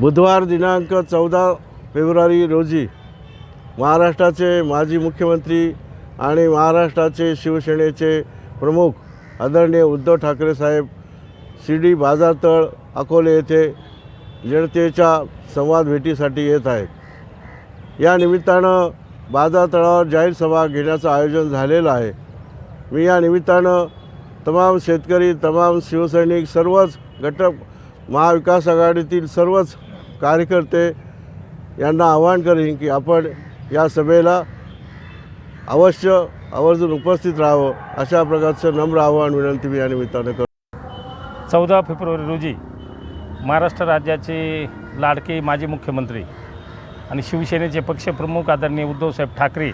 बुधवार दिनांक चौदा फेब्रुवारी रोजी महाराष्ट्राचे माजी मुख्यमंत्री आणि महाराष्ट्राचे शिवसेनेचे प्रमुख आदरणीय उद्धव ठाकरे साहेब शिर्डी बाजारतळ अकोले येथे जनतेच्या संवाद भेटीसाठी येत आहेत. या निमित्तानं बाजारतळावर जाहीर सभा घेण्याचं आयोजन झालेलं आहे. मी या निमित्तानं तमाम शेतकरी तमाम शिवसैनिक सर्वच घटक महाविकास आघाडीतील सर्वच कार्यकर्ते यांना आवाहन करीन की आपण या सभेला अवश्य आवर्जून उपस्थित राहावं अशा प्रकारचं नम्र आवाहन विनंती मी या निमित्तानं करतो. चौदा फेब्रुवारी रोजी महाराष्ट्र राज्याचे लाडके माजी मुख्यमंत्री आणि शिवसेनेचे पक्षप्रमुख आदरणीय उद्धवसाहेब ठाकरे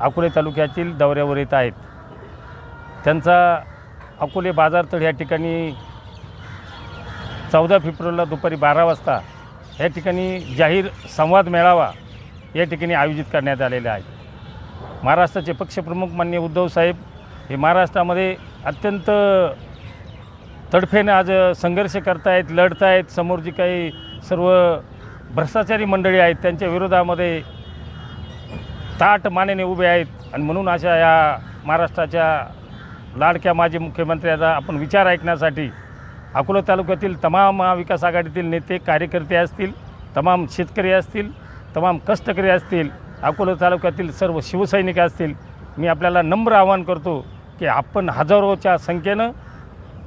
अकोले तालुक्यातील दौऱ्यावर येत आहेत. त्यांचा अकोले बाजारतळ या ठिकाणी चौदा फेब्रुवारीला दुपारी बारा वाजता या ठिकाणी जाहीर संवाद मेळावा या ठिकाणी आयोजित करण्यात आलेला आहे. महाराष्ट्राचे पक्षप्रमुख माननीय उद्धवसाहेब हे महाराष्ट्रामध्ये अत्यंत तडफेनं आज संघर्ष करतायत लढतायत समोर जी काही सर्व भ्रष्टाचारी मंडळी आहेत त्यांच्या विरोधामध्ये ताट मानेने उभे आहेत आणि म्हणून अशा या महाराष्ट्राच्या लाडक्या माजी मुख्यमंत्र्याचा आपण विचार ऐकण्यासाठी अकोला तालुक्यातील तमाम महाविकास आघाडीतील नेते कार्यकर्ते असतील तमाम शेतकरी असतील तमाम कष्टकरी असतील अकोला तालुक्यातील सर्व शिवसैनिक असतील मी आपल्याला नम्र आवाहन करतो की आपण हजारोच्या संख्येनं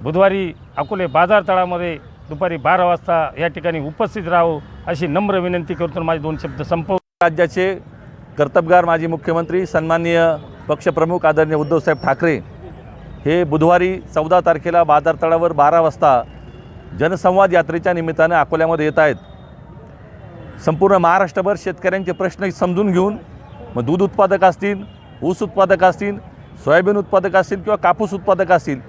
बुधवारी अकोले बाजार तळामध्ये दुपारी बारा वाजता या ठिकाणी उपस्थित राहू अशी नम्र विनंती करतो माझे दोन शब्द संपव. राज्याचे कर्तबगार माजी मुख्यमंत्री सन्माननीय पक्षप्रमुख आदरणीय उद्धवसाहेब ठाकरे हे बुधवारी चौदा तारखेला बाजारतळावर बारा वाजता जनसंवाद यात्रेच्या निमित्तानं अकोल्यामध्ये येत आहेत. संपूर्ण महाराष्ट्रभर शेतकऱ्यांचे प्रश्न समजून घेऊन मग दूध उत्पादक असतील ऊस उत्पादक असतील सोयाबीन उत्पादक असतील किंवा कापूस उत्पादक असतील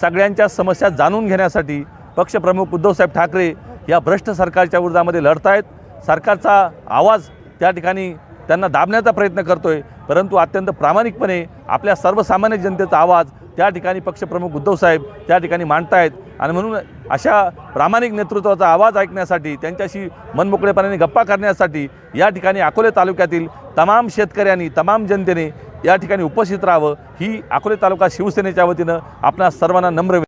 सगळ्यांच्या समस्या जाणून घेण्यासाठी पक्षप्रमुख उद्धवसाहेब ठाकरे या भ्रष्ट सरकारच्या विरोधामध्ये लढत आहेत सरकारचा आवाज त्या ठिकाणी त्यांना दाबण्याचा प्रयत्न करतो आहे परंतु अत्यंत प्रामाणिकपणे आपल्या सर्वसामान्य जनतेचा आवाज त्या ठिकाणी पक्षप्रमुख उद्धवसाहेब त्या ठिकाणी मांडतायत. आणि म्हणून अशा प्रामाणिक नेतृत्वाचा आवाज ऐकण्यासाठी त्यांच्याशी मनमोकळेपणाने गप्पा करण्यासाठी या ठिकाणी अकोले तालुक्यातील तमाम शेतकऱ्यांनी तमाम जनतेने या ठिकाणी उपस्थित राहावं ही अकोले तालुका शिवसेनेच्या वतीनं आपणा सर्वांना नम्र